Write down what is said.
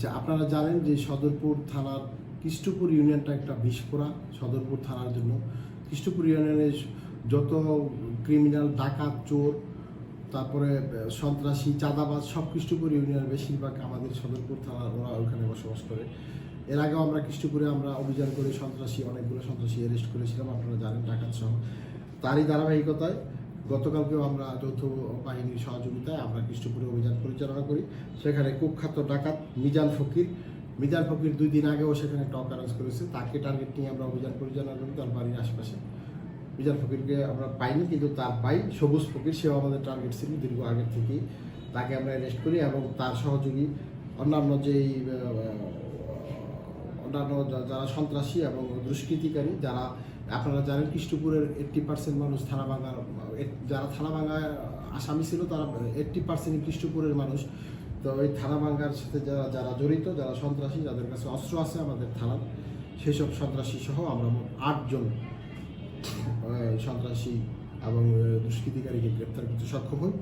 আচ্ছা আপনারা জানেন যে সদরপুর থানার কৃষ্টপুর ইউনিয়নটা একটা বিষফোড়া সদরপুর থানার জন্য। কৃষ্টপুর ইউনিয়নের যত ক্রিমিনাল, ডাকাত, চোর, তারপরে সন্ত্রাসী, চাঁদাবাজ, সব কৃষ্টপুর ইউনিয়নের বেশিরভাগ আমাদের সদরপুর থানার ওরা ওখানে বসবাস করে। এর আগেও আমরা কৃষ্টপুরে আমরা অভিযান করে সন্ত্রাসী, অনেকগুলো সন্ত্রাসী অ্যারেস্ট করেছিলাম, আপনারা জানেন ডাকাত সহ তারই ধারাবাহিকতায় গতকালকেও আমরা যৌথ বাহিনীর সহযোগিতায় আমরা কৃষ্ণপুরে অভিযান পরিচালনা করি। সেখানে কুখ্যাত ডাকাত মিজান ফকির। মিজান ফকির দুই দিন আগেও সেখানে টক অকারেন্স করেছে। তাকে টার্গেট নিয়ে আমরা অভিযান পরিচালনা করি তার বাড়ির আশপাশে। মিজান ফকিরকে আমরা পাইনি, কিন্তু তার পাই সবুজ ফকির, সেও আমাদের টার্গেট ছিল দীর্ঘ আগের থেকেই। তাকে আমরা অ্যারেস্ট করি এবং তার সহযোগী, অন্যান্য যেই অন্যান্য যারা সন্ত্রাসী এবং দুষ্কৃতিকারী, যারা আপনারা জানেন কৃষ্ণপুরের এইট্টি পার্সেন্ট মানুষ থানাভাঙ্গার যারা থানাভাঙ্গায় আসামি ছিল তারা এইট্টি পার্সেন্ট কৃষ্ণপুরের মানুষ। তো ওই থানাভাঙ্গার সাথে যারা যারা জড়িত, যারা সন্ত্রাসী, যাদের কাছে অস্ত্র আছে আমাদের থানার সেই সব সন্ত্রাসী সহ আমরা আটজন সন্ত্রাসী এবং দুষ্কৃতিকারীকে গ্রেপ্তার করতে সক্ষম হই।